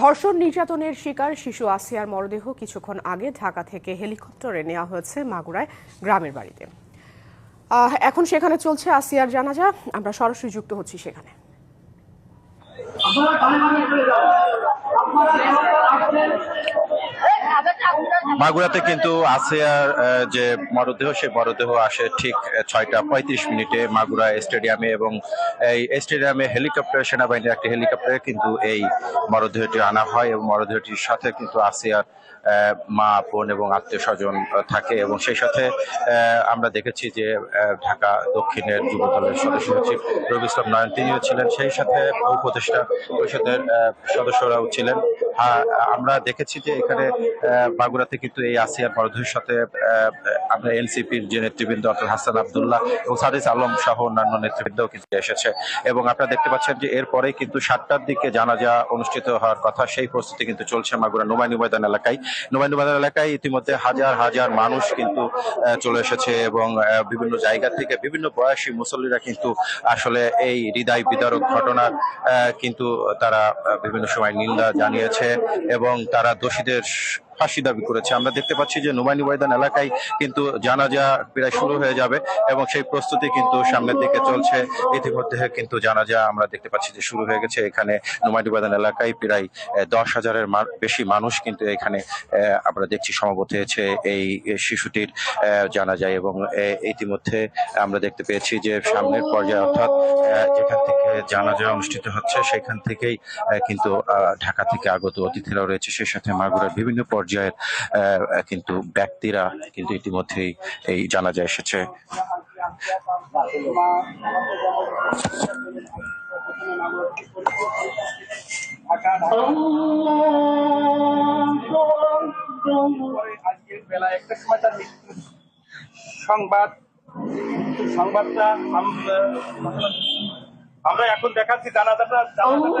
ধর্ষণ নির্যাতনের শিকার শিশু আসিয়ার মরদেহ কিছুক্ষণ আগে ঢাকা থেকে হেলিকপ্টারে নেওয়া হয়েছে মাগুরায় গ্রামের বাড়িতে। এখন সেখানে চলছে আসিয়ার জানাজা। আমরা সরাসরি যুক্ত হচ্ছি সেখানে। মাগুরাতে কিন্তু আসিয়ার যে মরদেহ, সে মরদেহ আসে ঠিক ছয়টা পঁয়ত্রিশ মিনিটে মাগুরা স্টেডিয়ামে এবং এই স্টেডিয়ামে হেলিকপ্টার, সেনাবাহিনীর একটি হেলিকপ্টারে কিন্তু এই মরদেহটি আনা হয় এবং মরদেহটির সাথে কিন্তু আসিয়ার মা, বোন এবং আত্মীয় স্বজন থাকে এবং সেই সাথে আমরা দেখেছি যে ঢাকা দক্ষিণের যুব দলের সদস্য সচিব রবি ইসলাম নয়ন তিনিও ছিলেন সেই সাথে উপদেষ্টা। পরিষদের সদস্যরাও ছিলেন। আমরা দেখেছি যে এখানে বাগুড়াতে কিন্তু এই আসিয়ার মরদেহের সাথে আমরা এনসিপির যে নেতৃবৃন্দ অর্থাৎ হাসান আবদুল্লাহ এবং সাদিস আলম সহ অন্যান্য নেতৃবৃন্দও কিন্তু এসেছে। এবং আপনারা দেখতে পাচ্ছেন যে এরপরে কিন্তু সাতটার দিকে জানাজা অনুষ্ঠিত হওয়ার কথা সেই প্রস্তুতি কিন্তু চলছে মাগুরা নোমাইনি ময়দান এলাকায়। নোমাইনি ময়দান এলাকায় ইতিমধ্যে হাজার হাজার মানুষ কিন্তু চলে এসেছে এবং বিভিন্ন জায়গা থেকে বিভিন্ন বয়সী মুসল্লিরা কিন্তু আসলে এই হৃদয় বিদারক ঘটনার আহ, কিন্তু তারা বিভিন্ন সময় নিন্দা জানিয়েছে। এবং তারা দোষীদের ফাঁসি দাবি করেছে। আমরা দেখতে পাচ্ছি যে নোমাইনি ময়দান এলাকায় কিন্তু জানাজা প্রায় শুরু হয়ে যাবে এবং সেই প্রস্তুতি কিন্তু সামনের দিকে চলছে। ইতিমধ্যে কিন্তু জানাজা আমরা দেখতে পাচ্ছি যে শুরু হয়ে গেছে। এখানে নোমাইনি ময়দান এলাকায় প্রায় দশ হাজারের বেশি মানুষ কিন্তু এখানে আমরা দেখছি সমবেত হয়েছে এই শিশুটির আহ, জানা যায় এবং ইতিমধ্যে আমরা দেখতে পেয়েছি যে সামনের পর্যায়ে অর্থাৎ যেখান থেকে জানাজা অনুষ্ঠিত হচ্ছে সেখান থেকেই কিন্তু ঢাকা থেকে আগত অতিথিরাও রয়েছে। সেই সাথে মাগুরার বিভিন্ন পর্যায়ের কিন্তু ব্যক্তিরা কিন্তু ইতিমধ্যেই এই এসেছে। সময় তার মৃত্যুর সংবাদ, সংবাদটা আমরা এখন দেখাচ্ছি জানাজাটা জানাজাটা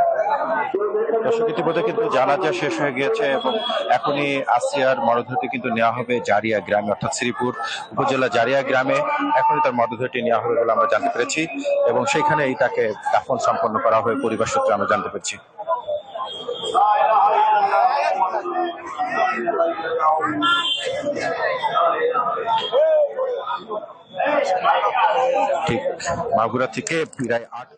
দর্শক ইতিমধ্যে কিন্তু জানাজা শেষ হয়ে গিয়েছে এবং এখনই আসিয়ার মরদেহটি কিন্তু নেওয়া হবে জারিয়া গ্রামে, অর্থাৎ শ্রীপুর উপজেলা জারিয়া গ্রামে। এখনই তার মরদেহটি নেওয়া হবে বলে আমরা জানতে পেরেছি এবং সেখানেই তাকে দাফন সম্পন্ন করা হবে পরিবার সূত্রে আমরা জানতে পেরেছি। ঠিক মাগুরা থেকে প্রায় আট